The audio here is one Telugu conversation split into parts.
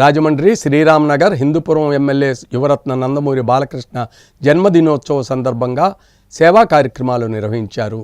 రాజమండ్రి శ్రీరామ్నగర్ హిందూపురం ఎమ్మెల్యే యువరత్న నందమూరి బాలకృష్ణ జన్మదినోత్సవ సందర్భంగా సేవా కార్యక్రమాలు నిర్వహించారు.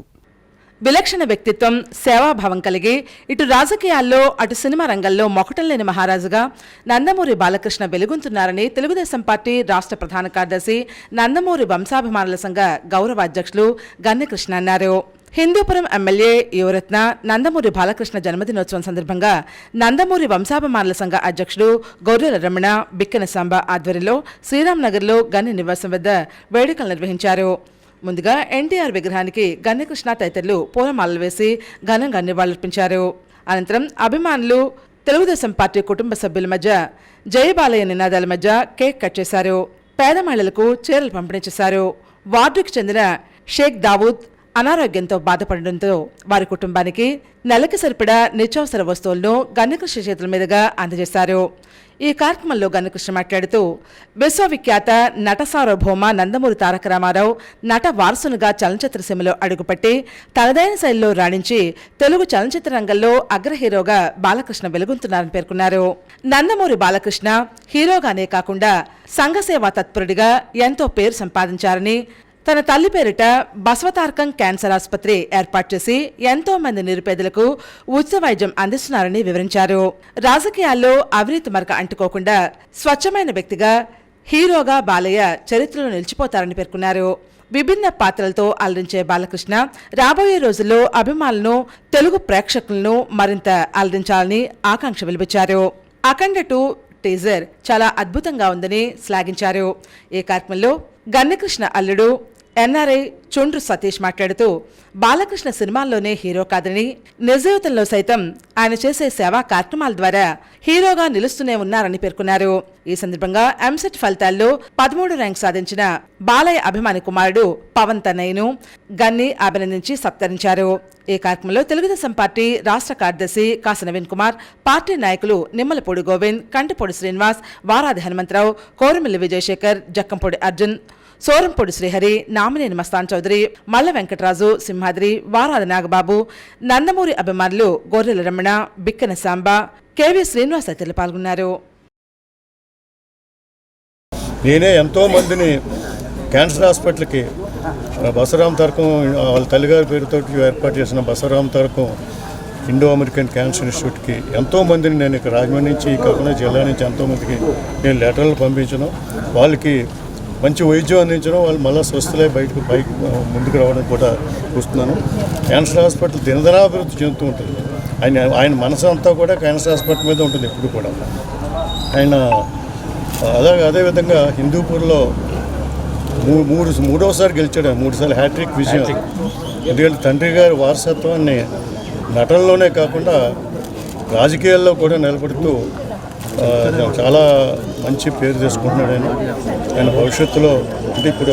విలక్షణ వ్యక్తిత్వం సేవాభావం కలిగి ఇటు రాజకీయాల్లో అటు సినిమా రంగంలో మొకటం లేని మహారాజుగా నందమూరి బాలకృష్ణ వెలుగుంటున్నారని తెలుగుదేశం పార్టీ రాష్ట్ర ప్రధాన కార్యదర్శి నందమూరి వంశాభిమానుల సంఘ గౌరవ అధ్యక్షులు గన్నెకృష్ణ అన్నారు. హిందూపురం ఎమ్మెల్యే యువరత్న నందమూరి బాలకృష్ణ జన్మదినోత్సవం సందర్భంగా నందమూరి వంశాభిమానుల సంఘ అధ్యక్షుడు గౌరెల రమణ బిక్కన సాంబ ఆధ్వర్యంలో శ్రీరాంనగర్లో గన్ని నివాసం వద్ద వేడుకలు నిర్వహించారు. ముందుగా ఎన్టీఆర్ విగ్రహానికి గన్నకృష్ణ తదితరులు పూలమాలలు వేసి ఘనంగా నివాళులర్పించారు. అనంతరం అభిమానులు తెలుగుదేశం పార్టీ కుటుంబ సభ్యుల మధ్య జయబాలయ్య నినాదాల మధ్య కేక్ కట్ చేశారు. పేద మహిళలకు చీరలు పంపిణీ చేశారు. వార్డుకు చెందిన షేక్ దావూద్ అనారోగ్యంతో బాధపడడంతో వారి కుటుంబానికి నెలకి సరిపడా నిత్యావసర వస్తువులను గన్నకృష్ణ చేతుల మీదుగా అందజేశారు. ఈ కార్యక్రమంలో గన్నకృష్ణ మాట్లాడుతూ విశ్వవిఖ్యాత నట సార్వభౌమ నందమూరి తారక రామారావు నట వారసునిగా చలనచిత్ర సీమలో అడుగుపెట్టి తనదైన శైలిలో రాణించి తెలుగు చలనచిత్ర రంగంలో అగ్ర హీరోగా బాలకృష్ణ వెలుగొందుతున్నారని పేర్కొన్నారు. నందమూరి బాలకృష్ణ హీరోగానే కాకుండా సంఘసేవా తత్పరుడిగా ఎంతో పేరు సంపాదించారని తన తల్లి పేరిట బసవతార్కం క్యాన్సర్ ఆసుపత్రి ఏర్పాటు చేసి ఎంతో మంది నిరుపేదలకు ఉచిత వైద్యం అందిస్తున్నారని వివరించారు. రాజకీయాల్లో అవినీతి మరక అంటుకోకుండా స్వచ్ఛమైన వ్యక్తిగా హీరోగా బాలయ్య చరిత్రలో నిలిచిపోతారని పేర్కొన్నారు. విభిన్న పాత్రలతో అలరించే బాలకృష్ణ రాబోయే రోజుల్లో అభిమానులను తెలుగు ప్రేక్షకులను మరింత అలరించాలని ఆకాంక్ష వెలిపించారు. అఖండ టూ టీజర్ చాలా అద్భుతంగా ఉందని శ్లాఘించారు. ఈ కార్యక్రమంలో గన్నకృష్ణ అల్లుడు ఎన్ఆర్ఐ చుండ్రు సతీష్ మాట్లాడుతూ బాలకృష్ణ సినిమాల్లోనే హీరో కాదని నిజజీవితంలో సైతం ఆయన చేసే సేవా కార్యక్రమాల ద్వారా హీరోగా నిలుస్తూనే ఉన్నారని పేర్కొన్నారు. ఈ సందర్భంగా ఎంసెట్ ఫలితాల్లో పదమూడు ర్యాంక్ సాధించిన బాలయ్య అభిమాని కుమారుడు పవన్ తన్నయ్యను గన్ని అభినందించి సత్కరించారు. ఈ కార్యక్రమంలో తెలుగుదేశం పార్టీ రాష్ట్ర కార్యదర్శి కాస నవీన్ కుమార్ పార్టీ నాయకులు నిమ్మలపూడి గోవింద్ కంటిపూడి శ్రీనివాస్ వారాది హనుమంతరావు కోరమిల్లి విజయశేఖర్ జక్కంపూడి అర్జున్ సోరంపూడి శ్రీహరి నామినేని మస్తాన్ చౌదరి మల్ల వెంకటరాజు సింహాద్రి వారాది నాగబాబు నందమూరి అభిమానులు గొర్రెల రమణ బిక్కన సాంబ కెవి శ్రీనివాస్ తదితరులు పాల్గొన్నారు. నేనే ఎంతో మందిని క్యాన్సర్ హాస్పిటల్కి బసరాం తరకం వాళ్ళ తల్లిగారి పేరుతో ఏర్పాటు చేసిన బసరాం తరకం ఇండో అమెరికన్ క్యాన్సర్ ఇన్స్టిట్యూట్కి ఎంతో మందిని నేను ఇక్కడ రాజమండ్రి నుంచి కాకుండా జిల్లా నుంచి ఎంతోమందికి నేను లెటర్లు పంపించను. వాళ్ళకి మంచి వైద్యం అందించడం వాళ్ళు మళ్ళీ స్వస్థలై బయటకు పైకి ముందుకు రావడం కూడా చూస్తున్నాను. క్యాన్సర్ హాస్పిటల్ దినదినాభివృద్ధి చెందుతూ ఉంటుంది. ఆయన ఆయన మనసు అంతా కూడా క్యాన్సర్ హాస్పిటల్ మీద ఉంటుంది ఎప్పుడు కూడా. ఆయన అదే అదేవిధంగా హిందూపూర్లో మూ- మూడు మూడోసారి గెలిచాడు. మూడు సార్లు హ్యాట్రిక్ విజయం. ఎందుకంటే తండ్రి గారి వారసత్వాన్ని నటనలోనే కాకుండా రాజకీయాల్లో కూడా నిలబడుతూ చాలా మంచి పేరు తెచ్చుకుంటున్నాడు ఆయన. ఆయన భవిష్యత్తులో అంటే ఇప్పుడు